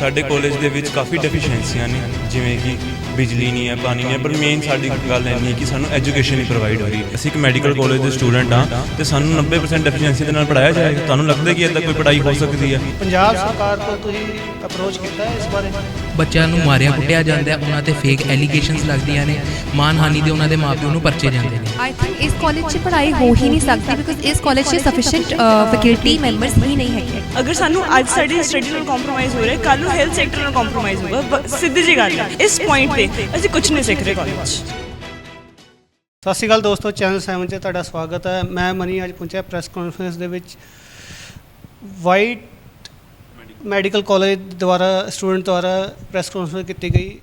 ਸਾਡੇ ਕਾਲਜ ਦੇ ਵਿੱਚ ਕਾਫੀ ਡੈਫੀਸ਼ੈਂਸੀਆਂ ਨੇ, ਜਿਵੇਂ ਕਿ ਬਿਜਲੀ ਨਹੀਂ ਹੈ, ਪਾਣੀ ਨਹੀਂ ਹੈ ਪਰ ਮੇਨ ਸਾਡੀ ਗੱਲ ਇਹ ਨਹੀਂ ਕਿ ਸਾਨੂੰ ਐਜੂਕੇਸ਼ਨ ਨਹੀਂ ਪ੍ਰੋਵਾਈਡ ਹੋ ਰਹੀ। ਅਸੀਂ ਇੱਕ ਮੈਡੀਕਲ ਕਾਲਜ ਦੇ ਸਟੂਡੈਂਟ ਹਾਂ ਤੇ ਸਾਨੂੰ 90% ਡੈਫੀਸ਼ੈਂਸੀ ਦੇ ਨਾਲ ਪੜਾਇਆ ਜਾਏਗਾ। ਤੁਹਾਨੂੰ ਲੱਗਦਾ ਕਿ ਇਦਾਂ ਕੋਈ ਪੜ੍ਹਾਈ ਹੋ ਸਕਦੀ ਹੈ? ਪੰਜਾਬ ਸਰਕਾਰ ਤੋਂ ਤੁਸੀਂ ਅਪਰੋਚ ਕੀਤਾ ਹੈ ਇਸ ਬਾਰੇ? ਬੱਚਿਆਂ ਨੂੰ ਮਾਰਿਆ ਕੁੱਟਿਆ ਜਾਂਦਾ ਹੈ ਉਹਨਾਂ ਤੇ ਫੇਕ ਐਲੀਗੇਸ਼ਨਸ ਲੱਗਦੀਆਂ ਨੇ ਮਾਨਹਾਨੀ ਦੇ ਉਹਨਾਂ ਦੇ ਮਾਪਿਓ ਨੂੰ ਪਰਚੇ ਜਾਂਦੇ ਨੇ। ਆਈ ਥਿੰਕ ਇਸ ਕਾਲਜ 'ਚ ਪੜ੍ਹਾਈ ਹੋ ਹੀ ਨਹੀਂ ਸਕਦੀ ਬਿਕਾਜ਼ ਇਸ ਕਾਲਜ 'ਚ ਸਫੀਸ਼ੀਐਂਟ ਫੈਕਲਟੀ ਮੈਂਬਰਸ ਹੀ ਨਹੀਂ ਹੈਗੇ। ਅਗਰ ਸਾਨੂੰ ਅੱਜ ਸਾਡੀ ਸਟੱਡੀ ਨਾਲ ਕੰਪਰੋਮਾਈਜ਼ ਹੋ ਰਿਹਾ ਕੱਲ ਨੂੰ ਹੈਲਥ ਸੈਕਟਰ ਨਾਲ ਕੰਪਰੋਮਾਈਜ਼ ਹੋਊਗਾ ਸਿੱਧੀ ਜੀ ਗੱਲ ਹੈ। ਇਸ ਪੁਆਇੰਟ ਤੇ ਅਸੀਂ ਕੁਝ ਨਹੀਂ ਸਿੱਖ ਰਹੇ ਕਾਲਜ 'ਚ। ਸਤਿ ਸ਼੍ਰੀ ਅਕਾਲ ਦੋਸਤੋ ਚੈਨਲ 7 'ਤੇ ਤੁਹਾਡਾ ਸਵਾਗਤ ਹੈ। ਮੈਂ ਮਨੀ ਅੱਜ ਪਹੁੰਚਿਆ ਪ੍ਰੈਸ ਕਾਨਫਰੰਸ ਦੇ ਵਿੱਚ। ਵਾਈਟ ਮੈਡੀਕਲ ਕਾਲਜ ਦੁਆਰਾ ਸਟੂਡੈਂਟ ਦੁਆਰਾ ਪ੍ਰੈਸ ਕਾਨਫਰੰਸ ਕੀਤੀ ਗਈ।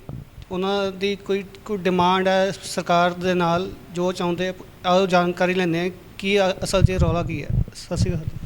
ਉਹਨਾਂ ਦੀ ਕੋਈ ਕੋਈ ਡਿਮਾਂਡ ਹੈ ਸਰਕਾਰ ਦੇ ਨਾਲ ਜੋ ਚਾਹੁੰਦੇ ਆ, ਆਓ ਜਾਣਕਾਰੀ ਲੈਂਦੇ ਹਾਂ ਕੀ ਅਸਲ 'ਚ ਰੌਲਾ ਕੀ ਹੈ। ਸਤਿ ਸ਼੍ਰੀ ਅਕਾਲ।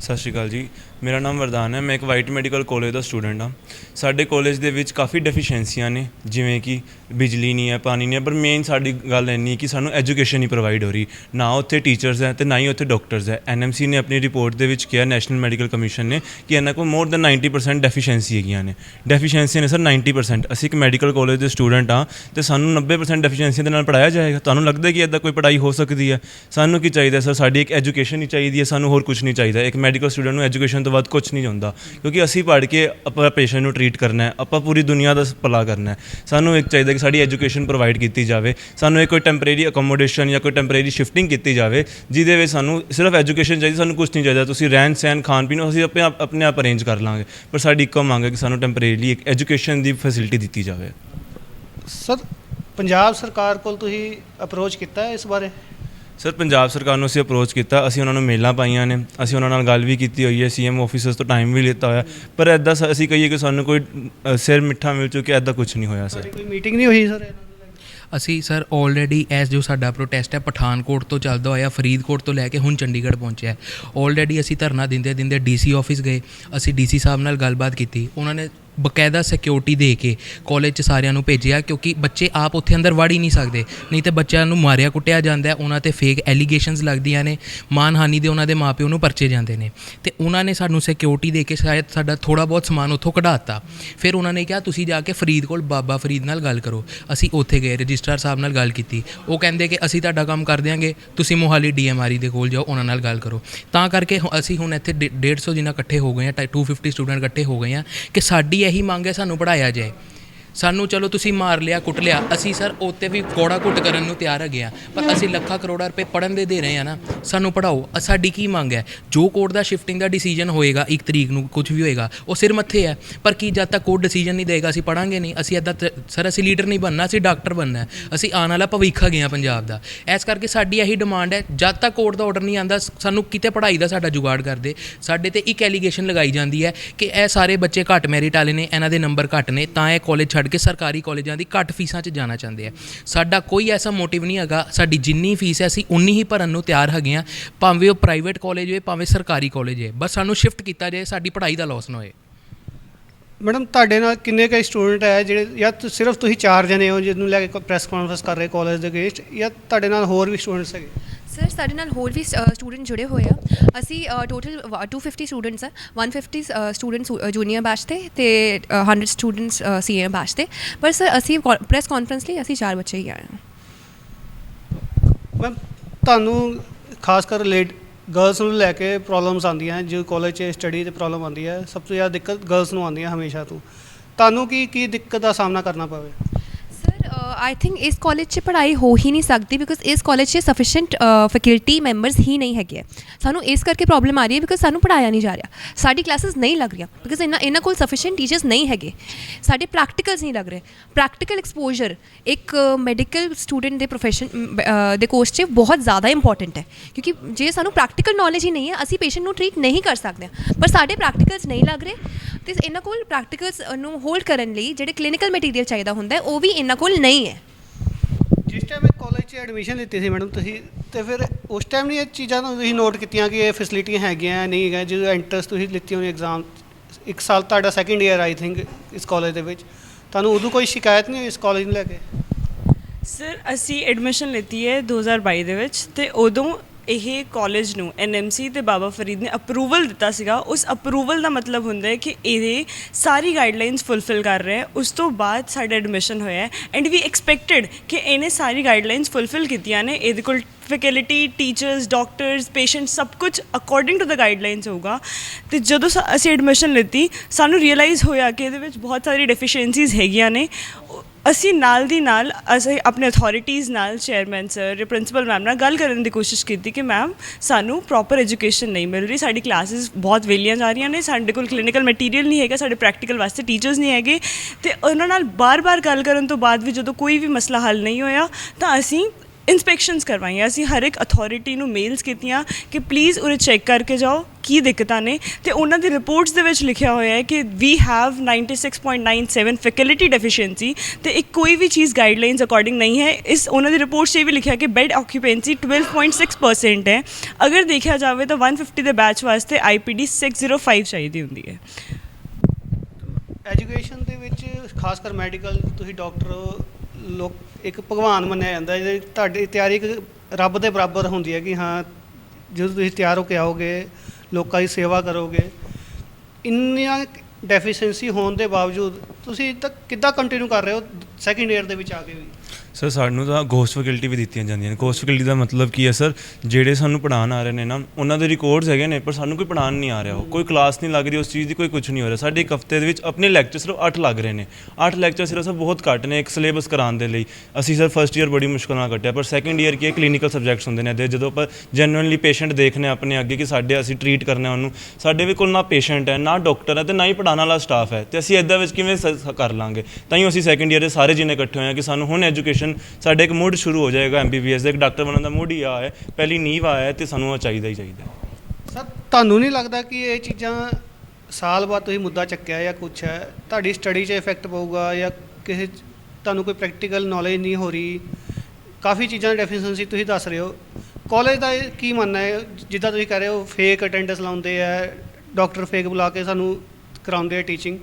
ਸਤਿ ਸ਼੍ਰੀ ਅਕਾਲ ਜੀ। ਮੇਰਾ ਨਾਮ ਵਰਦਾਨ ਹੈ। ਮੈਂ ਇੱਕ ਵਾਈਟ ਮੈਡੀਕਲ ਕਾਲਜ ਦਾ ਸਟੂਡੈਂਟ ਹਾਂ। ਸਾਡੇ ਕਾਲਜ ਦੇ ਵਿੱਚ ਕਾਫੀ ਡੈਫੀਸ਼ੈਂਸੀਆਂ ਨੇ, ਜਿਵੇਂ ਕਿ ਬਿਜਲੀ ਨਹੀਂ ਹੈ, ਪਾਣੀ ਨਹੀਂ ਹੈ। ਪਰ ਮੇਨ ਸਾਡੀ ਗੱਲ ਇੰਨੀ ਕਿ ਸਾਨੂੰ ਐਜੂਕੇਸ਼ਨ ਨਹੀਂ ਪ੍ਰੋਵਾਈਡ ਹੋ ਰਹੀ। ਨਾ ਉੱਥੇ ਟੀਚਰਸ ਹੈ ਤੇ ਨਾ ਹੀ ਉੱਥੇ ਡਾਕਟਰਸ ਹੈ। ਐਨਐਮਸੀ ਨੇ ਆਪਣੀ ਰਿਪੋਰਟ ਦੇ ਵਿੱਚ ਕਿਹਾ ਨੈਸ਼ਨਲ ਮੈਡੀਕਲ ਕਮਿਸ਼ਨ ਨੇ, ਕਿ ਇਹਨਾਂ ਕੋਲ ਮੋਰ ਦੈਨ 90% ਡੈਫੀਸ਼ੈਂਸੀ ਹੈਗੀਆਂ ਨੇ। ਡੈਫੀਸ਼ੀਐਂਸੀ ਨੇ ਸਰ 90% ਅਸੀਂ ਇੱਕ ਮੈਡੀਕਲ ਕਾਲਜ ਦੇ ਸਟੂਡੈਂਟ ਹਾਂ ਤੇ ਸਾਨੂੰ 90% ਡੈਫੀਸ਼ੈਂਸੀ ਦੇ ਨਾਲ ਪੜਾਇਆ ਜਾਏਗਾ। ਤੁਹਾਨੂੰ ਲੱਗਦਾ ਕਿ ਇਦਾਂ ਕੋਈ ਪੜ੍ਹਾਈ ਹੋ ਸਕਦੀ ਹੈ? ਸਾਨੂੰ ਕੀ ਚਾਹੀਦਾ ਸਰ? ਸਾਡੀ ਇੱਕ ਐਜੂਕੇਸ਼ਨ ਹੀ ਚਾਹੀਦੀ ਹੈ, ਸਾਨੂੰ ਹੋਰ ਕੁਝ ਨਹੀਂ ਚਾਹੀਦਾ। ਇੱਕ ਮੈਡੀਕਲ ਸਟੂਡੈਂਟ ਨੂੰ ਐਜੂਕੇਸ਼ਨ ਤੋਂ ਵੱਧ ਕੁਝ ਨਹੀਂ ਹੁੰਦਾ। ਕਿਉਂਕਿ ਅਸੀਂ ਪੜ੍ਹ ਕੇ ਆਪਾਂ ਪੇਸ਼ੈਂਟ ਨੂੰ ਟਰੀਟ ਕਰਨਾ ਹੈ, ਆਪਾਂ ਪੂਰੀ ਦੁਨੀਆ ਦਾ ਭਲਾ ਕਰਨਾ ਹੈ। ਸਾਨੂੰ ਇੱਕ ਚਾਹੀਦਾ ਕਿ ਸਾਡੀ ਐਜੂਕੇਸ਼ਨ ਪ੍ਰੋਵਾਈਡ ਕੀਤੀ ਜਾਵੇ। ਸਾਨੂੰ ਇੱਕ ਕੋਈ ਟੈਂਪਰੇਰੀ ਅਕੋਮੋਡੇਸ਼ਨ ਜਾਂ ਕੋਈ ਟੈਂਪਰੇਰੀ ਸ਼ਿਫਟਿੰਗ ਕੀਤੀ ਜਾਵੇ, ਜਿਹਦੇ ਵਿੱਚ ਸਾਨੂੰ ਸਿਰਫ ਐਜੂਕੇਸ਼ਨ ਚਾਹੀਦੀ, ਸਾਨੂੰ ਕੁਝ ਨਹੀਂ ਚਾਹੀਦਾ। ਤੁਸੀਂ ਰਹਿਣ ਸਹਿਣ, ਖਾਣ ਪੀਣ ਅਸੀਂ ਆਪਣੇ ਆਪ ਆਪਣੇ ਆਪ ਅਰੇਂਜ ਕਰ ਲਾਂਗੇ। ਪਰ ਸਾਡੀ ਇੱਕੋ ਮੰਗ ਹੈ ਕਿ ਸਾਨੂੰ ਟੈਂਪਰੇਰੀਲੀ ਇੱਕ ਐਜੂਕੇਸ਼ਨ ਦੀ ਫੈਸਿਲਿਟੀ ਦਿੱਤੀ ਜਾਵੇ। ਸਰ, ਪੰਜਾਬ ਸਰਕਾਰ ਕੋਲ ਤੁਸੀਂ ਅਪਰੋਚ ਕੀਤਾ ਹੈ ਇਸ ਬਾਰੇ? ਸਰ ਪੰਜਾਬ ਸਰਕਾਰ ਨੂੰ ਅਸੀਂ ਅਪਰੋਚ ਕੀਤਾ ਅਸੀਂ ਉਹਨਾਂ ਨੂੰ ਮੇਲਾਂ ਪਾਈਆਂ ਨੇ ਅਸੀਂ ਉਹਨਾਂ ਨਾਲ ਗੱਲ ਵੀ ਕੀਤੀ ਹੋਈ ਹੈ ਸੀਐਮ ਆਫਿਸਰਸ ਤੋਂ ਟਾਈਮ ਵੀ ਲਿੱਤਾ ਹੋਇਆ। ਪਰ ਐਦਾਂ ਸ- ਅਸੀਂ ਕਹੀਏ ਕਿ ਸਾਨੂੰ ਕੋਈ ਅ, ਸਿਰ ਮਿੱਠਾ ਮਿਲ ਚੁੱਕਿਆ ਐਦਾਂ ਕੁਝ ਨਹੀਂ ਹੋਇਆ ਸਰ ਕੋਈ ਮੀਟਿੰਗ ਨਹੀਂ ਹੋਈ ਸਰ ਅਸੀਂ ਸਰ ਆਲਰੇਡੀ ਐਸ ਜੋ ਸਾਡਾ ਪ੍ਰੋਟੈਸਟ ਹੈ ਪਠਾਨਕੋਟ ਤੋਂ ਚੱਲਦਾ ਹੋਇਆ ਫਰੀਦਕੋਟ ਤੋਂ ਲੈ ਕੇ ਹੁਣ ਚੰਡੀਗੜ੍ਹ ਪਹੁੰਚਿਆ ਆਲਰੇਡੀ ਅਸੀਂ ਧਰਨਾ ਦਿੰਦੇ ਦਿੰਦੇ ਡੀਸੀ ਆਫਿਸ ਗਏ ਅਸੀਂ ਡੀਸੀ ਸਾਹਿਬ ਨਾਲ ਗੱਲਬਾਤ ਕੀਤੀ। ਉਹਨਾਂ ਨੇ ਬਕਾਇਦਾ ਸਿਕਿਉਰਿਟੀ ਦੇ ਕੇ ਕਾਲਜ 'ਚ ਸਾਰਿਆਂ ਨੂੰ ਭੇਜਿਆ ਕਿਉਂਕਿ ਬੱਚੇ ਆਪ ਉੱਥੇ ਅੰਦਰ ਵੜ ਹੀ ਨਹੀਂ ਸਕਦੇ। ਨਹੀਂ ਤੇ ਬੱਚਿਆਂ ਨੂੰ ਮਾਰਿਆ ਕੁੱਟਿਆ ਜਾਂਦਾ, ਉਹਨਾਂ ਤੇ ਫੇਕ ਐਲੀਗੇਸ਼ਨਸ ਲੱਗਦੀਆਂ ਨੇ, ਮਾਨਹਾਨੀ ਦੇ ਉਹਨਾਂ ਦੇ ਮਾਪਿਓ ਨੂੰ ਪਰਚੇ ਜਾਂਦੇ ਨੇ। ਤੇ ਉਹਨਾਂ ਨੇ ਸਾਨੂੰ ਸਿਕਿਉਰਿਟੀ ਦੇ ਕੇ ਸ਼ਾਇਦ ਸਾਡਾ ਥੋੜਾ ਬਹੁਤ ਸਮਾਨ ਉੱਥੋਂ ਕਢਾਤਾ। ਫਿਰ ਉਹਨਾਂ ਨੇ ਕਿਹਾ, ਤੁਸੀਂ ਜਾ ਕੇ ਫਰੀਦ ਕੋਲ ਬਾਬਾ ਫਰੀਦ ਨਾਲ ਗੱਲ ਕਰੋ। ਅਸੀਂ ਉੱਥੇ ਗਏ ਰਜਿਸਟਰ ਸਾਹਿਬ ਨਾਲ ਗੱਲ ਕੀਤੀ। ਉਹ ਕਹਿੰਦੇ ਕਿ ਅਸੀਂ ਤੁਹਾਡਾ ਕੰਮ ਕਰ ਦਿਆਂਗੇ, ਤੁਸੀਂ ਮੋਹਾਲੀ ਡੀਐਮਆਰਈ ਦੇ ਕੋਲ ਜਾਓ, ਉਹਨਾਂ ਨਾਲ ਗੱਲ ਕਰੋ। ਤਾਂ ਕਰਕੇ ਅਸੀਂ ਹੁਣ ਇੱਥੇ ਡੇ- 150 ਜਿੰਨਾ ਇਕੱਠੇ ਹੋ ਗਏ ਆ 250 ਸਟੂਡੈਂਟ ਇਕੱਠੇ ਹੋ ਗਏ ਆ ਕਿ ਸਾਡੀ ਇਹੀ ਮੰਗ ਹੈ ਸਾਨੂੰ ਪੜਾਇਆ ਜਾਏ। ਸਾਨੂੰ ਚਲੋ ਤੁਸੀਂ ਮਾਰ ਲਿਆ, ਕੁੱਟ ਲਿਆ। ਅਸੀਂ ਸਰ ਉੱਤੇ ਵੀ ਕੋੜਾ ਕੁੱਟ ਕਰਨ ਨੂੰ ਤਿਆਰ ਹੈਗੇ ਆ। ਪਰ ਅਸੀਂ ਲੱਖਾਂ ਕਰੋੜਾਂ ਰੁਪਏ ਪੜਨ ਦੇ ਦੇ ਰਹੇ ਆ ਨਾ। ਸਾਨੂੰ ਪੜਾਓ ਸਾਡੀ ਕੀ ਮੰਗ ਹੈ? ਜੋ ਕੋਰਟ ਦਾ ਸ਼ਿਫਟਿੰਗ ਦਾ ਡਿਸੀਜਨ ਹੋਏਗਾ, ਇੱਕ ਤਰੀਕ ਨੂੰ ਕੁਝ ਵੀ ਹੋਏਗਾ, ਉਹ ਸਿਰ ਮੱਥੇ ਹੈ। ਪਰ ਕੀ ਜਦ ਤੱਕ ਕੋਰਟ ਡਿਸੀਜਨ ਨਹੀਂ ਦੇਗਾ, ਅਸੀਂ ਪੜਾਂਗੇ ਨਹੀਂ। ਅਸੀਂ ਇਦਾਂ ਸਰ ਅਸੀਂ ਲੀਡਰ ਨਹੀਂ ਬਣਨਾ, ਅਸੀਂ ਡਾਕਟਰ ਬਣਨਾ ਅਸੀਂ ਆਉਣ ਵਾਲਾ ਭਵਿੱਖ ਹੈਗੇ ਆ ਪੰਜਾਬ ਦਾ। ਇਸ ਕਰਕੇ ਸਾਡੀ ਇਹੀ ਡਿਮਾਂਡ ਹੈ, ਜਦ ਤੱਕ ਕੋਰਟ ਦਾ ਆਰਡਰ ਨਹੀਂ ਆਂਦਾ ਸਾਨੂੰ ਕਿਤੇ ਪੜ੍ਹਾਈ ਦਾ ਸਾਡਾ ਜੁਗਾੜ ਕਰਦੇ। ਸਾਡੇ ਤੇ ਇੱਕ ਐਲੀਗੇਸ਼ਨ ਲਗਾਈ ਜਾਂਦੀ ਹੈ ਕਿ ਇਹ ਸਾਰੇ ਬੱਚੇ ਘੱਟ ਮੈਰਿਟ ਵਾਲੇ ਨੇ, ਇਹਨਾਂ ਦੇ ਨੰਬਰ ਘੱਟ ਨੇ, ਤਾਂ ਇਹ ਕਾਲਜ ਛੱਡ ਕੇ ਸਰਕਾਰੀ ਕਾਲਜਾਂ ਦੀ ਘੱਟ ਫੀਸਾਂ 'ਚ ਜਾਣਾ ਚਾਹੁੰਦੇ ਆ। ਸਾਡਾ ਕੋਈ ਐਸਾ ਮੋਟਿਵ ਨਹੀਂ ਹੈਗਾ, ਸਾਡੀ ਜਿੰਨੀ ਫੀਸ ਹੈ, ਅਸੀਂ ਉਨੀ ਹੀ ਭਰਨ ਨੂੰ ਤਿਆਰ ਹੈਗੇ ਆ, ਭਾਵੇਂ ਉਹ ਪ੍ਰਾਈਵੇਟ ਕਾਲਜ ਹੋਵੇ ਭਾਵੇਂ ਸਰਕਾਰੀ ਕਾਲਜ ਹੈ ਬਸ ਸਾਨੂੰ ਸ਼ਿਫਟ ਕੀਤਾ ਜਾਏ, ਸਾਡੀ ਪੜ੍ਹਾਈ ਦਾ ਲਾਸ ਨਾ ਹੋਏ। ਮੈਡਮ, ਤੁਹਾਡੇ ਨਾਲ ਕਿੰਨੇ ਕੁ ਸਟੂਡੈਂਟ ਹੈ, ਜਿਹੜੇ ਜਾਂ ਸਿਰਫ ਤੁਸੀਂ ਚਾਰ ਜਣੇ ਹੋ, ਜਿਹਨੂੰ ਲੈ ਕੇ ਪ੍ਰੈਸ ਕਾਨਫਰੰਸ ਕਰ ਰਹੇ ਕਾਲਜ ਦੇ ਅਗੇਂਸਟ ਜਾਂ ਤੁਹਾਡੇ ਨਾਲ ਹੋਰ ਵੀ ਸਟੂਡੈਂਟਸ ਹੈਗੇ? ਸਰ ਸਾਡੇ ਨਾਲ ਹੋਰ ਵੀ ਸਟੂਡੈਂਟ ਜੁੜੇ ਹੋਏ ਆ। ਅਸੀਂ ਟੋਟਲ 250 ਸਟੂਡੈਂਟਸ ਆ। 150 ਸਟੂਡੈਂਟਸ ਜੂਨੀਅਰ ਬੈਚ ਤੇ ਤੇ ਅ, 100 ਸਟੂਡੈਂਟਸ ਸੀਨੀਅਰ ਬੈਚ ਤੇ। ਪਰ ਸਰ ਅਸੀਂ ਪ੍ਰੈਸ ਕਾਨਫਰੰਸ ਲਈ ਅਸੀਂ ਚਾਰ ਬੱਚੇ ਹੀ ਆਏ ਹਾਂ। ਮੈਮ ਤੁਹਾਨੂੰ ਖਾਸ ਕਰ ਲੇਟ ਗਰਲਸ ਨੂੰ ਲੈ ਕੇ ਪ੍ਰੋਬਲਮਸ ਆਉਂਦੀਆਂ ਜੋ ਕਾਲਜ 'ਚ ਸਟੱਡੀ ਤੇ ਪ੍ਰੋਬਲਮ ਆਉਂਦੀ ਹੈ ਸਭ ਤੋਂ ਜ਼ਿਆਦਾ ਦਿੱਕਤ ਗਰਲਸ ਨੂੰ ਆਉਂਦੀ ਹੈ ਹਮੇਸ਼ਾ ਤੋਂ। ਤੁਹਾਨੂੰ ਕੀ ਕੀ ਦਿੱਕਤ ਦਾ ਸਾਹਮਣਾ ਕਰਨਾ ਪਵੇ? ਸਰ ਆਈ ਥਿੰਕ ਇਸ ਕਾਲਜ 'ਚ ਪੜ੍ਹਾਈ ਹੋ ਹੀ ਨਹੀਂ ਸਕਦੀ ਬਿਕਾਜ਼ ਇਸ ਕਾਲਜ 'ਚ ਸਫੀਸ਼ੀਐਂਟ ਫੈਕਲਟੀ ਮੈਂਬਰਸ ਹੀ ਨਹੀਂ ਹੈਗੇ। ਹੈ। ਸਾਨੂੰ ਇਸ ਕਰਕੇ ਪ੍ਰੋਬਲਮ ਆ ਰਹੀ ਹੈ ਬਿਕਾਜ਼ ਸਾਨੂੰ ਪੜਾਇਆ ਨਹੀਂ ਜਾ ਰਿਹਾ। ਸਾਡੀ ਕਲਾਸਿਸ ਨਹੀਂ ਲੱਗ ਰਹੀਆਂ ਬਿਕਾਜ਼ ਇਹਨਾਂ ਇਹਨਾਂ ਕੋਲ ਸਫੀਸ਼ੀਐਂਟ ਟੀਚਰਸ ਨਹੀਂ ਹੈਗੇ। ਸਾਡੇ ਪ੍ਰੈਕਟੀਕਲਸ ਨਹੀਂ ਲੱਗ ਰਹੇ। ਪ੍ਰੈਕਟੀਕਲ ਐਕਸਪੋਜ਼ਰ ਇੱਕ ਮੈਡੀਕਲ ਸਟੂਡੈਂਟ ਦੇ ਪ੍ਰੋਫੈਸ਼ਨ ਦੇ ਕੋਰਸ 'ਚ ਬਹੁਤ ਜ਼ਿਆਦਾ ਇੰਪੋਰਟੈਂਟ ਹੈ। ਕਿਉਂਕਿ ਜੇ ਸਾਨੂੰ ਪ੍ਰੈਕਟੀਕਲ ਨੌਲੇਜ ਹੀ ਨਹੀਂ ਹੈ, ਅਸੀਂ ਪੇਸ਼ੈਂਟ ਨੂੰ ਟ੍ਰੀਟ ਨਹੀਂ ਕਰ ਸਕਦੇ ਪਰ ਸਾਡੇ ਪ੍ਰੈਕਟੀਕਲਸ ਨਹੀਂ ਲੱਗ ਰਹੇ, ਤੇ ਇਹਨਾਂ ਕੋਲ ਪ੍ਰੈਕਟੀਕਲਸ ਨੂੰ ਹੋਲਡ ਕਰਨ ਲਈ ਜਿਹੜੇ ਕਲੀਨਿਕਲ ਮਟੀਰੀਅਲ ਚਾਹੀਦਾ ਹੁੰਦਾ ਉਹ ਵੀ ਇਹਨਾਂ ਕੋਲ ਨਹੀਂ ਹੈ। ਜਿਸ ਟਾਈਮ ਇਹ ਕਾਲਜ 'ਚ ਐਡਮਿਸ਼ਨ ਲਿੱਤੀ ਸੀ ਮੈਡਮ ਤੁਸੀਂ, ਤੇ ਫਿਰ ਉਸ ਟਾਈਮ ਨਹੀਂ ਇਹ ਚੀਜ਼ਾਂ ਨੂੰ ਤੁਸੀਂ ਨੋਟ ਕੀਤੀਆਂ ਕਿ ਇਹ ਫੈਸਿਲਿਟੀਆਂ ਹੈਗੀਆਂ, ਨਹੀਂ ਹੈਗੀਆਂ, ਜਦੋਂ ਐਂਟਰਸ ਤੁਸੀਂ ਲਿੱਤੀ ਹੋਣੀ ਐਗਜ਼ਾਮ ਇੱਕ ਸਾਲ ਤੁਹਾਡਾ ਸੈਕੰਡ ਈਅਰ ਆਈ ਥਿੰਕ ਇਸ ਕਾਲਜ ਦੇ ਵਿੱਚ। ਤੁਹਾਨੂੰ ਉਦੋਂ ਕੋਈ ਸ਼ਿਕਾਇਤ ਨਹੀਂ ਹੋਈ ਇਸ ਕਾਲਜ ਨੂੰ ਲੈ ਕੇ? ਸਰ ਅਸੀਂ ਐਡਮਿਸ਼ਨ ਲਿੱਤੀ ਹੈ 2022 ਦੇ ਵਿੱਚ, ਤੇ ਉਦੋਂ ਇਹ ਕਾਲਜ ਨੂੰ ਐਨਐਮਸੀ ਤੇ ਬਾਬਾ ਫਰੀਦ ਨੇ ਅਪਰੂਵਲ ਦਿੱਤਾ ਸੀਗਾ। ਉਸ ਅਪਰੂਵਲ ਦਾ ਮਤਲਬ ਹੁੰਦਾ ਹੈ ਕਿ ਇਹ ਸਾਰੀ ਗਾਈਡਲਾਈਨਸ ਫੁੱਲਫਿਲ ਕਰ ਰਿਹਾ ਹੈ। ਉਸ ਤੋਂ ਬਾਅਦ ਸਾਡਾ ਐਡਮਿਸ਼ਨ ਹੋਇਆ ਹੈ। ਐਂਡ ਵੀ ਐਕਸਪੈਕਟਡ ਕਿ ਇਹਨੇ ਸਾਰੀ ਗਾਈਡਲਾਈਨਸ ਫੁੱਲਫਿਲ ਕੀਤੀਆਂ ਨੇ। ਇਹਦੇ ਕੋਲ ਫੈਕਲਟੀ ਟੀਚਰਸ ਡਾਕਟਰਸ ਪੇਸ਼ੈਂਟਸ ਸਭ ਕੁਝ ਅਕੋਰਡਿੰਗ ਟੂ ਦਾ ਗਾਈਡਲਾਈਨਸ ਹੋਊਗਾ। ਤੇ ਜਦੋਂ ਸ- ਅਸੀਂ ਐਡਮਿਸ਼ਨ ਲਿੱਤੀ, ਸਾਨੂੰ ਰਿਅਲਾਈਜ਼ ਹੋਇਆ ਕਿ ਇਹਦੇ ਵਿੱਚ ਬਹੁਤ ਸਾਰੀ ਡੈਫੀਸ਼ੀਐਂਸੀਜ਼ ਹੈਗੀਆਂ ਨੇ। ਅਸੀਂ ਨਾਲ ਦੀ ਨਾਲ, ਅਸੀਂ ਆਪਣੇ ਅਥਾਰਟੀਜ਼ ਨਾਲ ਚੇਅਰਮੈਨ ਸਰ ਜਾਂ ਪ੍ਰਿੰਸੀਪਲ ਮੈਮ ਨਾਲ ਗੱਲ ਕਰਨ ਦੀ ਕੋਸ਼ਿਸ਼ ਕੀਤੀ ਕਿ ਮੈਮ ਸਾਨੂੰ ਪ੍ਰੋਪਰ ਐਜੂਕੇਸ਼ਨ ਨਹੀਂ ਮਿਲ ਰਹੀ। ਸਾਡੀ ਕਲਾਸਿਸ ਬਹੁਤ ਵੇਲੀਆਂ ਜਾ ਰਹੀਆਂ ਨੇ। ਸਾਡੇ ਕੋਲ ਕਲੀਨਿਕਲ ਮਟੀਰੀਅਲ ਨਹੀਂ ਹੈਗਾ, ਸਾਡੇ ਪ੍ਰੈਕਟੀਕਲ ਵਾਸਤੇ ਟੀਚਰਸ ਨਹੀਂ ਹੈਗੇ। ਤੇ ਉਹਨਾਂ ਨਾਲ ਬਾਰ-ਬਾਰ ਗੱਲ ਕਰਨ ਤੋਂ ਬਾਅਦ ਵੀ ਜਦੋਂ ਕੋਈ ਵੀ ਮਸਲਾ ਹੱਲ ਨਹੀਂ ਹੋਇਆ, ਤਾਂ ਅਸੀਂ ਇਨਸਪੈਕਸ਼ਨਸ ਕਰਵਾਈਆਂ। ਅਸੀਂ ਹਰ ਇੱਕ ਅਥਾਰਟੀ ਨੂੰ ਮੇਲਸ ਕੀਤੀਆਂ ਕਿ ਪਲੀਜ਼ ਉਰੇ ਚੈੱਕ ਕਰਕੇ ਜਾਓ, ਕੀ ਦਿੱਕਤਾਂ ਨੇ। ਤੇ ਉਹਨਾਂ ਦੀ ਰਿਪੋਰਟਸ ਦੇ ਵਿੱਚ ਲਿਖਿਆ ਹੋਇਆ ਹੈ ਕਿ ਵੀ ਹੈਵ 96.97 ਫੈਕਲਿਟੀ ਡੈਫੀਸ਼ੀਐਂਸੀ ਤੇ ਇੱਕ ਕੋਈ ਵੀ ਚੀਜ਼ ਗਾਈਡਲਾਈਨਸ ਅਕੋਰਡਿੰਗ ਨਹੀਂ ਹੈ। ਇਸ ਉਹਨਾਂ ਦੀ ਰਿਪੋਰਟ 'ਚ ਇਹ ਵੀ ਲਿਖਿਆ ਕਿ ਬੈੱਡ ਆਕੂਪੈਂਸੀ 12.6% ਹੈ। ਅਗਰ ਦੇਖਿਆ ਜਾਵੇ ਤਾਂ 150 ਦੇ ਬੈਚ ਵਾਸਤੇ ਆਈਪੀਡੀ 605 ਚਾਹੀਦੀ ਹੁੰਦੀ ਹੈ। ਐਜੂਕੇਸ਼ਨ ਦੇ ਵਿੱਚ, ਖਾਸ ਕਰ ਮੈਡੀਕਲ ਤੁਸੀਂ ਡਾਕਟਰ ਲੋਕ ਇੱਕ ਭਗਵਾਨ ਮੰਨਿਆ ਜਾਂਦਾ ਹੈ, ਜਿਹੜੀ ਤੁਹਾਡੀ ਤਿਆਰੀ ਇੱਕ ਰੱਬ ਦੇ ਬਰਾਬਰ ਹੁੰਦੀ ਹੈ ਕਿ ਹਾਂ, ਜਦੋਂ ਤੁਸੀਂ ਤਿਆਰ ਹੋ ਕੇ ਆਓਗੇ, ਲੋਕਾਂ ਦੀ ਸੇਵਾ ਕਰੋਗੇ, ਇੰਨੀਆਂ ਡੈਫੀਸ਼ੀਐਂਸੀ ਹੋਣ ਦੇ ਬਾਵਜੂਦ ਤੁਸੀਂ ਤਾਂ ਕਿੱਦਾਂ ਕੰਟੀਨਿਊ ਕਰ ਰਹੇ ਹੋ ਸੈਕਿੰਡ ਈਅਰ ਦੇ ਵਿੱਚ ਆ ਕੇ ਵੀ? ਸਰ, ਸਾਨੂੰ ਤਾਂ ਗੋਸਟ ਫੈਕਲਟੀ ਵੀ ਦਿੱਤੀਆਂ ਜਾਂਦੀਆਂ ਨੇ। ਗੋਸਟ ਫੈਕਲਟੀ ਦਾ ਮਤਲਬ ਕੀ ਹੈ, ਸਰ? ਜਿਹੜੇ ਸਾਨੂੰ ਪੜ੍ਹਾਉਣ ਆ ਰਹੇ ਨੇ ਨਾ, ਉਹਨਾਂ ਦੇ ਰਿਕਾਰਡਸ ਹੈਗੇ ਨੇ, ਪਰ ਸਾਨੂੰ ਕੋਈ ਪੜ੍ਹਾਉਣ ਨਹੀਂ ਆ ਰਿਹਾ ਉਹ। ਕੋਈ ਕਲਾਸ ਨਹੀਂ ਲੱਗ ਰਹੀ, ਉਸ ਚੀਜ਼ ਦੀ ਕੋਈ ਕੁਝ ਨਹੀਂ ਹੋ ਰਿਹਾ। ਸਾਡੇ ਇੱਕ ਹਫ਼ਤੇ ਦੇ ਵਿੱਚ ਆਪਣੇ ਲੈਕਚਰ ਸਿਰਫ 8 ਲੱਗ ਰਹੇ ਨੇ। 8 ਲੈਕਚਰ ਸਿਰਫ ਸਰ ਬਹੁਤ ਘੱਟ ਨੇ, ਇੱਕ ਸਿਲੇਬਸ ਕਰਾਉਣ ਦੇ ਲਈ। ਅਸੀਂ ਸਰ ਫਸਟ ਈਅਰ ਬੜੀ ਮੁਸ਼ਕਲ ਨਾਲ ਕੱਟਿਆ, ਪਰ ਸੈਕੰਡ ਈਅਰ ਕੀ ਹੈ ਕਲੀਨਿਕਲ ਸਬਜੈਕਟਸ ਹੁੰਦੇ ਨੇ ਇਹਦੇ। ਜਦੋਂ ਆਪਾਂ ਜੈਨੂਇਨਲੀ ਪੇਸ਼ੈਂਟ ਦੇਖਨੇ ਆ ਆਪਣੇ ਅੱਗੇ ਕਿ ਸਾਡੇ ਅਸੀਂ ਟਰੀਟ ਕਰਨਾ ਉਹਨੂੰ, ਸਾਡੇ ਵੀ ਕੋਲ ਨਾ ਪੇਸ਼ੈਂਟ ਹੈ, ਨਾ ਡਾਕਟਰ ਹੈ ਤੇ ਨਾ ਹੀ ਪੜ੍ਹਾਉਣ ਵਾਲਾ ਸਟਾਫ ਹੈ। ਤੇ ਅਸੀਂ ਇਦਾਂ ਵਿੱਚ ਕਿਵੇਂ ਸ- ਕਰ ਲਾਂਗੇ? ਤਾਂ ਹੀ ਅਸੀਂ ਸੈਕੰਡ ਈਅਰ ਦੇ ਸਾਰੇ ਜਿੰਨੇ ਇਕੱਠੇ ਹੋਏ ਆ ਕਿ ਸਾਨੂੰ ਹੁਣ ਐਜੂਕੇਸ਼ਨ ਸਾਡੇ ਇੱਕ ਮੁੱਢ ਸ਼ੁਰੂ ਹੋ ਜਾਏਗਾ ਐਮਬੀਬੀਐਸ ਦਾ। ਇੱਕ ਡਾਕਟਰ ਬਣਨ ਦਾ ਮੁੱਢ ਹੀ ਆ ਹੈ। ਪਹਿਲੀ ਨੀਂਹ ਆ ਹੈ ਤੇ ਸਾਨੂੰ ਉਹ ਚਾਹੀਦਾ ਹੀ ਚਾਹੀਦਾ ਸਰ, ਤੁਹਾਨੂੰ ਨਹੀਂ ਲੱਗਦਾ ਕਿ ਇਹ ਚੀਜ਼ਾਂ ਸਾਲ ਬਾਅਦ ਤੁਸੀਂ ਮੁੱਦਾ ਚੱਕਿਆ ਜਾਂ ਕੁਛ ਹੈ? ਤੁਹਾਡੀ ਸਟੱਡੀ 'ਚ ਇਫੈਕਟ ਪਊਗਾ ਜਾਂ ਕਿਸੇ ਤੁਹਾਨੂੰ ਕੋਈ ਪ੍ਰੈਕਟੀਕਲ ਨੌਲੇਜ ਨਹੀਂ ਹੋ ਰਹੀ? ਕਾਫੀ ਚੀਜ਼ਾਂ ਦੀ ਡੈਫੀਸ਼ੀਐਂਸੀ ਤੁਸੀਂ ਦੱਸ ਰਹੇ ਹੋ। ਕਾਲਜ ਦਾ ਕੀ ਮੰਨਣਾ ਹੈ? ਜਿੱਦਾਂ ਤੁਸੀਂ ਕਹਿ ਰਹੇ ਹੋ ਫੇਕ ਅਟੈਂਡੈਂਸ ਲਾਉਂਦੇ ਆ ਡਾਕਟਰ ਫੇਕ ਬੁਲਾ ਕੇ ਸਾਨੂੰ ਕਰਾਉਂਦੇ ਆ ਟੀਚਿੰਗ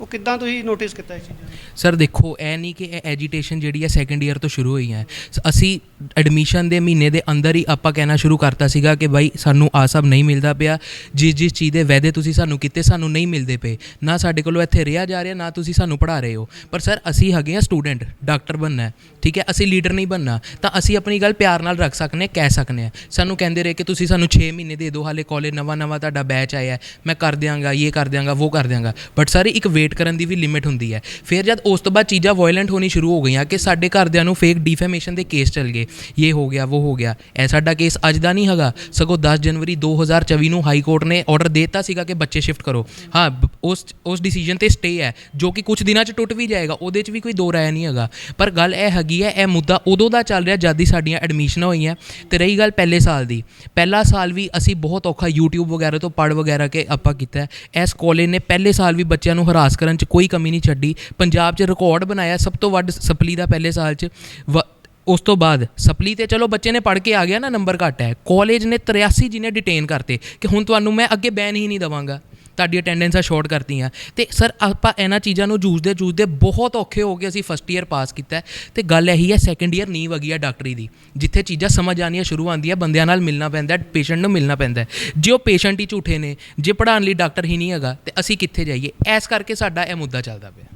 ਉਹ ਕਿੱਦਾਂ ਤੁਸੀਂ ਨੋਟਿਸ ਕੀਤਾ ਇਹ ਚੀਜ਼ਾਂ? ਸਰ ਦੇਖੋ, ਇਹ ਨਹੀਂ ਕਿ ਇਹ ਐਜੀਟੇਸ਼ਨ ਜਿਹੜੀ ਹੈ ਸੈਕੰਡ ਈਅਰ ਤੋਂ ਸ਼ੁਰੂ ਹੋਈ ਹੈ। ਅਸੀਂ ਐਡਮਿਸ਼ਨ ਦੇ ਮਹੀਨੇ ਦੇ ਅੰਦਰ ਹੀ ਆਪਾਂ ਕਹਿਣਾ ਸ਼ੁਰੂ ਕਰਤਾ ਸੀਗਾ ਕਿ ਬਾਈ, ਸਾਨੂੰ ਆ ਸਭ ਨਹੀਂ ਮਿਲਦਾ ਪਿਆ। ਜਿਸ ਜਿਸ ਚੀਜ਼ ਦੇ ਵਾਅਦੇ ਤੁਸੀਂ ਸਾਨੂੰ ਕੀਤੇ, ਸਾਨੂੰ ਨਹੀਂ ਮਿਲਦੇ ਪਏ। ਨਾ ਸਾਡੇ ਕੋਲੋਂ ਇੱਥੇ ਰਿਹਾ ਜਾ ਰਿਹਾ, ਨਾ ਤੁਸੀਂ ਸਾਨੂੰ ਪੜ੍ਹਾ ਰਹੇ ਹੋ। ਪਰ ਸਰ ਅਸੀਂ ਹੈਗੇ ਆ ਸਟੂਡੈਂਟ ਡਾਕਟਰ ਬਣਨਾ ਹੈ, ਠੀਕ ਹੈ? ਅਸੀਂ ਲੀਡਰ ਨਹੀਂ ਬਣਨਾ। ਤਾਂ ਅਸੀਂ ਆਪਣੀ ਗੱਲ ਪਿਆਰ ਨਾਲ ਰੱਖ ਸਕਨੇ ਕਹਿ ਸਕਨੇ ਆ ਸਾਨੂੰ ਕਹਿੰਦੇ ਰਹੇ ਕਿ ਤੁਸੀਂ ਸਾਨੂੰ 6 ਮਹੀਨੇ ਦੇ ਦਿਓ, ਹਾਲੇ ਕਾਲਜ ਨਵਾਂ ਨਵਾਂ ਤੁਹਾਡਾ ਬੈਚ ਆਇਆ ਮੈਂ ਕਰ ਦਿਆਂਗਾ, ਇਹ ਕਰ ਦਿਆਂਗਾ, ਉਹ ਕਰ ਦਿਆਂਗਾ। ਬਟ ਸਰ ਇੱਕ ਵੇਟ ਕਰਨ ਦੀ ਵੀ ਲਿਮਿਟ ਹੁੰਦੀ ਹੈ। ਫਿਰ ਜਦ ਉਸ ਤੋਂ ਬਾਅਦ ਚੀਜ਼ਾਂ ਵਾਇਲੈਂਟ ਹੋਣੀ ਸ਼ੁਰੂ ਹੋ ਗਈਆਂ ਕਿ ਸਾਡੇ ਘਰਦਿਆਂ ਨੂੰ ਫੇਕ ਡਿਫੈਮੇਸ਼ਨ ਦੇ ਕੇਸ ਚੱਲ ਗਏ। ਇਹ ਹੋ ਗਿਆ, ਉਹ ਹੋ ਗਿਆ। ਇਹ ਸਾਡਾ ਕੇਸ ਅੱਜ ਦਾ ਨਹੀਂ ਹੈਗਾ। ਸਗੋਂ 10 ਜਨਵਰੀ 2024 ਨੂੰ ਹਾਈ ਕੋਰਟ ਨੇ ਆਰਡਰ ਦਿੱਤਾ ਸੀਗਾ ਕਿ ਬੱਚੇ ਸ਼ਿਫਟ ਕਰੋ। ਹਾਂ ਉਸ ਉਸ ਡਿਸੀਜਨ ਤੇ ਸਟੇ ਹੈ, ਜੋ ਕਿ ਕੁਝ ਦਿਨਾਂ 'ਚ ਟੁੱਟ ਵੀ ਜਾਏਗਾ, ਉਹਦੇ 'ਚ ਵੀ ਕੋਈ ਦੋ ਰਾਇ ਨਹੀਂ ਹੈਗਾ। ਪਰ ਗੱਲ ਇਹ ਹੈਗੀ ਹੈ, ਇਹ ਮੁੱਦਾ ਉਦੋਂ ਦਾ ਚੱਲ ਰਿਹਾ ਜਦ ਦੀ ਸਾਡੀਆਂ ਐਡਮਿਸ਼ਨਾਂ ਹੋਈਆਂ। ਤੇ ਰਹੀ ਗੱਲ ਪਹਿਲੇ ਸਾਲ ਦੀ। ਪਹਿਲਾ ਸਾਲ ਵੀ ਅਸੀਂ ਬਹੁਤ ਔਖਾ YouTube ਵਗੈਰਾ ਤੋਂ ਪੜ ਵਗੈਰਾ ਕੇ ਆਪਾਂ ਕੀਤਾ। ਹੈ। ਇਸ ਕਾਲਜ ਨੇ ਪਹਿਲੇ ਸਾਲ ਵੀ ਬੱਚਿਆਂ ਨੂੰ ਹਰਾਸ ਕਰਨ 'ਚ ਕੋਈ ਕਮੀ ਨਹੀਂ ਛੱਡੀ। ਪੰਜਾਬ 'ਚ ਰਿਕਾਰਡ ਬਣਾਇਆ ਸਭ ਤੋਂ ਵੱਧ ਸਪਲੀ ਦਾ ਪਹਿਲੇ ਸਾਲ 'ਚ। ਵ- ਉਸ ਤੋਂ ਬਾਅਦ ਸਪਲੀ ਤੇ ਚਲੋ ਬੱਚੇ ਨੇ ਪੜ ਕੇ ਆ ਗਿਆ ਨਾ ਨੰਬਰ ਘੱਟ ਹੈ। ਕਾਲਜ ਨੇ 83 ਜਿਹਨੇ ਡਿਟੇਨ ਕਰਤੇ ਕਿ ਹੁਣ ਤੁਹਾਨੂੰ ਮੈਂ ਅੱਗੇ ਬੈਨ ਹੀ ਨਹੀਂ ਦਵਾਂਗਾ। ਤੁਹਾਡੀ ਅਟੈਂਡੈਂਸਾਂ ਸ਼ਾਰਟ ਕਰਤੀਆਂ। ਤੇ ਸਰ ਆਪਾਂ ਇਹਨਾਂ ਚੀਜ਼ਾਂ ਨੂੰ ਜੂਝਦੇ ਜੂਝਦੇ ਬਹੁਤ ਔਖੇ ਹੋ ਕੇ ਅਸੀਂ ਫਸਟ ਈਅਰ ਪਾਸ ਕੀਤਾ ਹੈ। ਤੇ ਗੱਲ ਇਹੀ ਹੈ ਸੈਕੰਡ ਈਅਰ ਨੀਂਹ ਵਗੀ ਆ ਡਾਕਟਰੀ ਦੀ। ਜਿੱਥੇ ਚੀਜ਼ਾਂ ਸਮਝ ਆਉਣੀਆਂ ਸ਼ੁਰੂ ਆਉਂਦੀਆਂ, ਬੰਦਿਆਂ ਨਾਲ ਮਿਲਣਾ ਪੈਂਦਾ ਪੇਸ਼ੈਂਟ ਨੂੰ ਮਿਲਣਾ ਪੈਂਦਾ ਜੇ ਉਹ ਪੇਸ਼ੈਂਟ ਹੀ ਝੂਠੇ ਨੇ, ਜੇ ਪੜ੍ਹਾਉਣ ਲਈ ਡਾਕਟਰ ਹੀ ਨਹੀਂ ਹੈਗਾ, ਤੇ ਅਸੀਂ ਕਿੱਥੇ ਜਾਈਏ? ਐਸ ਕਰਕੇ ਸਾਡਾ ਇਹ ਮੁੱਦਾ ਚੱਲਦਾ ਪਿਆ।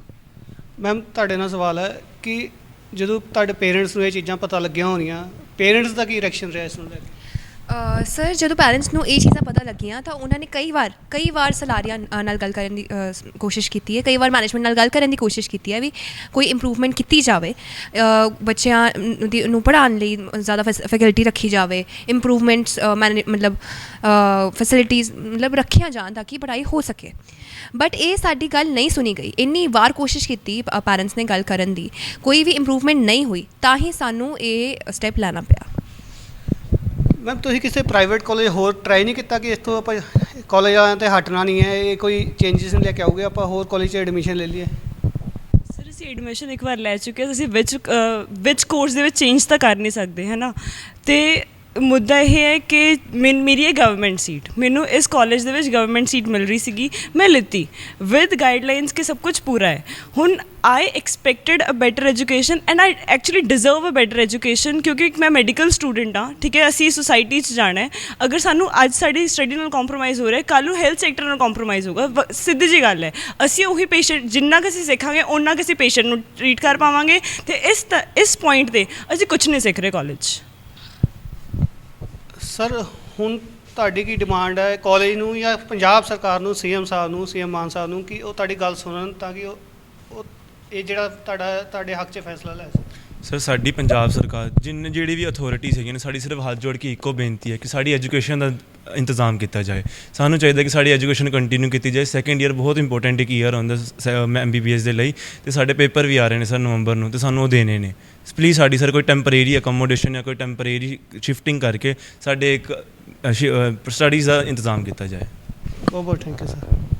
ਮੈਮ ਤੁਹਾਡੇ ਨਾਲ ਸਵਾਲ ਹੈ ਕਿ ਜਦੋਂ ਤੁਹਾਡੇ ਪੇਰੈਂਟਸ ਨੂੰ ਇਹ ਚੀਜ਼ਾਂ ਪਤਾ ਲੱਗੀਆਂ ਹੋਣੀਆਂ ਪੇਰੈਂਟਸ ਦਾ ਕੀ ਰਿਐਕਸ਼ਨ ਰਿਹਾ ਇਸ ਨੂੰ ਲੈ ਕੇ? ਸਰ ਜਦੋਂ ਪੈਰੈਂਟਸ ਨੂੰ ਇਹ ਚੀਜ਼ਾਂ ਪਤਾ ਲੱਗੀਆਂ ਤਾਂ ਉਹਨਾਂ ਨੇ ਕਈ ਵਾਰ ਕਈ ਵਾਰ ਸਲਾਰੀਆਂ ਅ, ਨਾਲ ਗੱਲ ਕਰਨ ਦੀ ਅ, ਸ- ਕੋਸ਼ਿਸ਼ ਕੀਤੀ ਹੈ। ਕਈ ਵਾਰ ਮੈਨੇਜਮੈਂਟ ਨਾਲ ਗੱਲ ਕਰਨ ਦੀ ਕੋਸ਼ਿਸ਼ ਕੀਤੀ ਹੈ ਵੀ ਕੋਈ ਇੰਪਰੂਵਮੈਂਟ ਕੀਤੀ ਜਾਵੇ। ਅ, ਬੱਚਿਆਂ ਨੂੰ ਦੀ- ਨੂੰ ਪੜ੍ਹਾਉਣ ਲਈ ਜ਼ਿਆਦਾ ਫੈਕਲਟੀ ਰੱਖੀ ਜਾਵੇ। ਇੰਪਰੂਵਮੈਂਟਸ ਮਤਲਬ ਫੈਸਿਲਿਟੀਜ਼ ਮਤਲਬ ਰੱਖੀਆਂ ਜਾਣ ਤਾਂ ਕਿ ਪੜ੍ਹਾਈ ਹੋ ਸਕੇ। ਬਟ ਇਹ ਸਾਡੀ ਗੱਲ ਨਹੀਂ ਸੁਣੀ ਗਈ। ਇੰਨੀ ਵਾਰ ਕੋਸ਼ਿਸ਼ ਕੀਤੀ ਪੈਰੈਂਟਸ ਨੇ ਗੱਲ ਕਰਨ ਦੀ। ਕੋਈ ਵੀ ਇੰਪਰੂਵਮੈਂਟ ਨਹੀਂ ਹੋਈ ਤਾਂ ਹੀ ਸਾਨੂੰ ਇਹ ਸਟੈਪ ਲੈਣਾ ਪਿਆ। ਮੈਮ ਤੁਸੀਂ ਕਿਸੇ ਪ੍ਰਾਈਵੇਟ ਕਾਲਜ ਹੋਰ ਟਰਾਈ ਨਹੀਂ ਕੀਤਾ ਕਿ ਇਸ ਤੋਂ ਆਪਾਂ ਕਾਲਜ ਆਇਆ ਤੇ ਹਟਣਾ ਨਹੀਂ ਹੈ? ਇਹ ਕੋਈ ਚੇਂਜਸ ਲੈ ਕੇ ਆਉਗੇ? ਆਪਾਂ ਹੋਰ ਕਾਲਜ 'ਚ ਐਡਮਿਸ਼ਨ ਲੈ ਲਈਏ। ਸਰ ਅਸੀਂ ਐਡਮਿਸ਼ਨ ਇੱਕ ਵਾਰ ਲੈ ਚੁੱਕੇ ਹਾਂ। ਅਸੀਂ ਵਿੱਚ ਵਿੱਚ ਕੋਰਸ ਦੇ ਵਿੱਚ ਚੇਂਜ ਤਾਂ ਕਰ ਨਹੀਂ ਸਕਦੇ ਹੈ ਨਾ ਤੇ ਮੁੱਦਾ ਇਹ ਹੈ ਕਿ ਮੈਨ- ਮੇਰੀ ਇਹ ਗਵਰਨਮੈਂਟ ਸੀਟ ਮੈਨੂੰ ਇਸ ਕਾਲਜ ਦੇ ਵਿੱਚ ਗਵਰਨਮੈਂਟ ਸੀਟ ਮਿਲ ਰਹੀ ਸੀਗੀ, ਮੈਂ ਲਿੱਤੀ। ਵਿਦ ਗਾਈਡਲਾਈਨਸ ਕਿ ਸਭ ਕੁਝ ਪੂਰਾ ਹੈ। ਹੁਣ I expected a better education and I actually deserve a better education ਕਿਉਂਕਿ ਮੈਂ ਮੈਡੀਕਲ ਸਟੂਡੈਂਟ ਹਾਂ, ਠੀਕ ਹੈ, ਅਸੀਂ ਸੋਸਾਇਟੀ 'ਚ ਜਾਣਾ ਹੈ। ਅਗਰ ਸਾਨੂੰ ਅੱਜ ਸਾਡੀ ਸਟੱਡੀ ਨਾਲ ਕੰਪਰੋਮਾਈਜ਼ ਹੋ ਰਿਹਾ ਕੱਲ ਨੂੰ ਹੈਲਥ ਸੈਕਟਰ ਨਾਲ ਕੰਪਰੋਮਾਈਜ਼ ਹੋਊਗਾ। ਵ- ਸਿੱਧੀ ਜੀ ਗੱਲ ਹੈ। ਅਸੀਂ ਉਹੀ ਪੇਸ਼ੈਂਟ ਜਿੰਨਾ ਕੁ ਅਸੀਂ ਸਿੱਖਾਂਗੇ ਉਹਨਾਂ ਕੁ ਅਸੀਂ ਪੇਸ਼ੈਂਟ ਨੂੰ ਟ੍ਰੀਟ ਕਰ ਪਾਵਾਂਗੇ ਤੇ ਇਸ ਤ- ਇਸ ਪੁਆਇੰਟ ਤੇ ਅਸੀਂ ਕੁਝ ਨਹੀਂ ਸਿੱਖ ਰਹੇ ਕਾਲਜ 'ਚ। ਸਰ, ਹੁਣ ਤੁਹਾਡੀ ਕੀ ਡਿਮਾਂਡ ਹੈ? ਕਾਲਜ ਨੂੰ ਜਾਂ ਪੰਜਾਬ ਸਰਕਾਰ ਨੂੰ ਸੀਐਮ ਸਾਹਿਬ ਨੂੰ ਸੀਐਮ ਮਾਨ ਸਾਹਿਬ ਨੂੰ ਕਿ ਉਹ ਤੁਹਾਡੀ ਗੱਲ ਸੁਣਨ ਤਾਂ ਕਿ ਉਹ ਉਹ ਇਹ ਜਿਹੜਾ ਤੁਹਾਡਾ, ਤੁਹਾਡੇ ਹੱਕ 'ਚ ਫੈਸਲਾ ਲੈ ਸਕਣ? ਸਰ, ਸਾਡੀ ਪੰਜਾਬ ਸਰਕਾਰ ਜਿੰਨੇ ਜਿਹੜੀ ਵੀ ਅਥਾਰਟੀ ਹੈਗੀਆਂ ਨੇ, ਸਾਡੀ ਸਿਰਫ ਹੱਥ ਜੋੜ ਕੇ ਇੱਕੋ ਬੇਨਤੀ ਹੈ ਕਿ ਸਾਡੀ ਐਜੂਕੇਸ਼ਨ ਦਾ ਇੰਤਜ਼ਾਮ ਕੀਤਾ ਜਾਏ। ਸਾਨੂੰ ਚਾਹੀਦਾ ਕਿ ਸਾਡੀ ਐਜੂਕੇਸ਼ਨ ਕੰਟੀਨਿਊ ਕੀਤੀ ਜਾਏ। ਸੈਕੰਡ ਈਅਰ ਬਹੁਤ ਇੰਪੋਰਟੈਂਟ ਇੱਕ ਈਅਰ ਹੁੰਦਾ ਐਮਬੀਬੀਐਸ ਦੇ ਲਈ। ਤੇ ਸਾਡੇ ਪੇਪਰ ਵੀ ਆ ਰਹੇ ਨੇ ਸਰ ਨਵੰਬਰ ਨੂੰ, ਤੇ ਸਾਨੂੰ ਉਹ ਦੇਣੇ ਨੇ। ਪਲੀਜ਼ ਸਾਡੀ ਸਰ ਕੋਈ ਟੈਂਪਰੇਰੀ ਅਕਮੋਡੇਸ਼ਨ ਜਾਂ ਕੋਈ ਟੈਂਪਰੇਰੀ ਸ਼ਿਫਟਿੰਗ ਕਰਕੇ ਸਾਡੇ ਇੱਕ ਸਟੱਡੀਜ਼ ਦਾ ਇੰਤਜ਼ਾਮ ਕੀਤਾ ਜਾਏ। ਬਹੁਤ ਬਹੁਤ ਥੈਂਕ ਯੂ ਸਰ